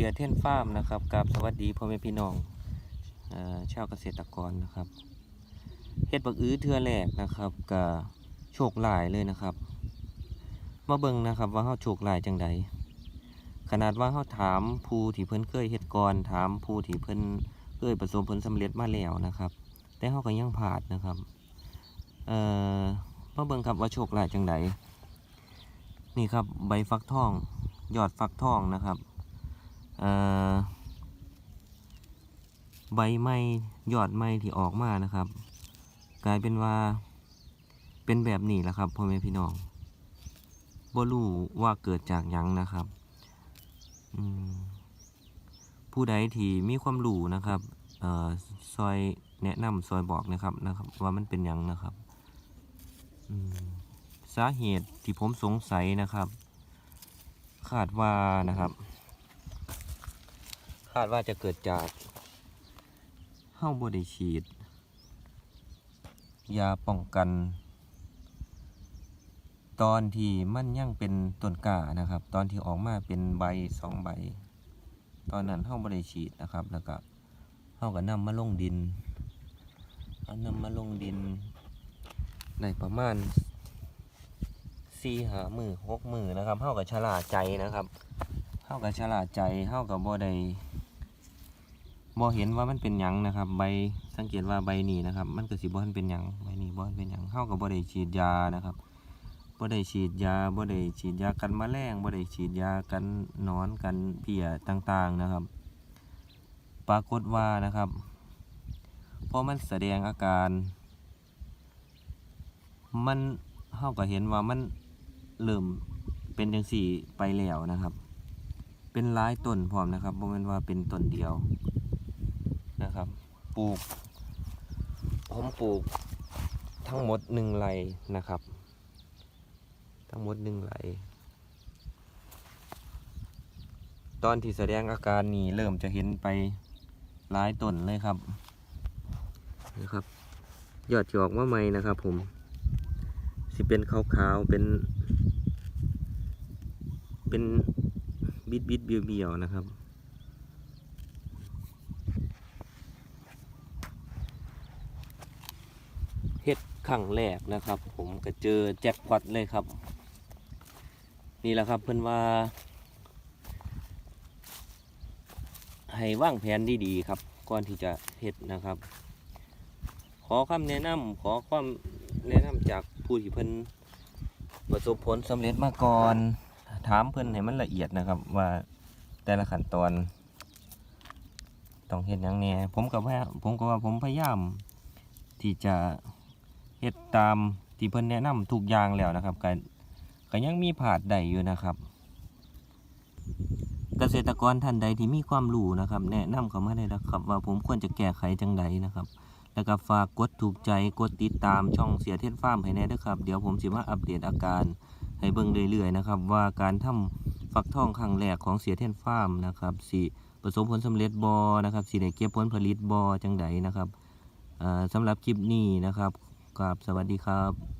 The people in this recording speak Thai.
สียเท่นฟาร์มนะครับกับสวัสดีพ่อแม่พี่น้องเอ่อชาวเกษตรกรนะครับเฮ็ดบักอื้อเทือแรกนะครับกับโชคหลายเลยนะครับ มาเบิ่งนะครับว่าเฮาโชคหลายจังใดขนาดว่าเฮาถามผู้ที่เพิ่นเคยเฮ็ดก่อนถามผู้ที่เพิ่นเคยประสบผลสำเร็จมาแล้วนะครับ แต่เฮาก็ยังพลาดนะครับเอ่อมาเบิ่งครับว่าโชคหลายจังใดนี่ครับใบฟักทองยอดฟักทองนะครับ ใบไม้ยอดไม้ที่ออกมานะครับ กลายเป็นว่าเป็นแบบนี้แหละครับพ่อแม่พี่น้องบ่รู้ว่าเกิดจากหยังนะครับผู้ใดที่มีความรู้นะครับออซอยแนะนำซอยบอกนะครับนะครับ ว่ามันเป็นยังนะครับสาเหตุที่ผมสงสัยนะครับ คาดว่านะครับาดว่าจะเกิดจากเฮ้าบ่ได้ฉีด ยาป้องกัน ตอนที่มันยังเป็นต้นก้านะครับ ตอนที่ออกมาเป็นใบสองใบ ตอนนั้นเฮ้าบ่ได้ฉีดนะครับแล้วก็เฮ้าก็นำมาลงดินเอานำมาลงดินในประมาณสี่หามือหกมือนะครับเฮ้ากับฉลาดใจนะครับเฮากับฉลาดใจเฮากับบ่ได้ บ่เห็นว่ามันเป็นหยังนะครับ ใบสังเกตว่าใบนี้นะครับ มันก็สิบ่ทันเป็นหยังใบนี้บ่ทันเป็นหยังเฮากับบ่ได้ฉีดยานะครับบ่ได้ฉีดยาบ่ได้ฉีดยากันแมลงบ่ได้ฉีดยากันหนอนกันเพี้ยต่างๆนะครับ ปรากฏว่านะครับพอมันแสดงอาการ มันเฮาก็เห็นว่ามันเริ่มเป็นจังซี่ไปแล้วนะครับ เป็นหลายต้นพร้อมนะครับบ่แม่นว่าเป็นต้นเดียว ปลูก ผมปลูกทั้งหมดหนึ่งไรนะครับ ทั้งหมดหนึ่งไรตอนที่แสดงอาการนี้เริ่มจะเห็นไปหลายต้นเลยครับนะครับ ยอดที่ออกมาใหม่นะครับผมสิเป็นขาวๆเป็น เป็นบิดบิดเบี้ยวเบียวนะครับ เฮ็ดครั้งแรกนะครับ ผมก็เจอแจ็คพอตเลยครับ นี่แหละครับเพื่อนว่า ให้ว่างแผนดีๆครับ ก่อนที่จะเฮ็ดนะครับ ขอคำแนะนำขอความแนะนำจากผู้ที่เพิ่นประสบผลสำเร็จมาก่อน ถามเพิ่นให้มันละเอียดนะครับ ว่าแต่ละขั้นตอนต้องเฮ็ดหยังแหน่ผมก็ว่าผมก็ว่าผมพยายามที่จะ เฮ็ดตามที่เพิ่นแนะนำทุกอย่างแล้วนะครับก็ก็ยังมีผาดใดอยู่นะครับ เกษตรกรท่านใดที่มีความรู้นะครับ แนะนำเข้ามาได้นะครับ ว่าผมควรจะแก้ไขจังใดนะครับ แล้วก็ฝากกดถูกใจกดติดตามช่องเสียเทศฟาร์มให้แน่ด้วยครับ เดี๋ยวผมสิมาอัปเดตอาการให้เบิ่งเรื่อยๆนะครับ ว่าการทำฟักทองครั้งแรกของเสียเทนฟาร์มนะครับสิประสบผลสำเร็จบอนะครับสิได้เก็บผลผลิตบอจังใดนะครับอ่าสำหรับคลิปนี้นะครับ กราบสวัสดีครับ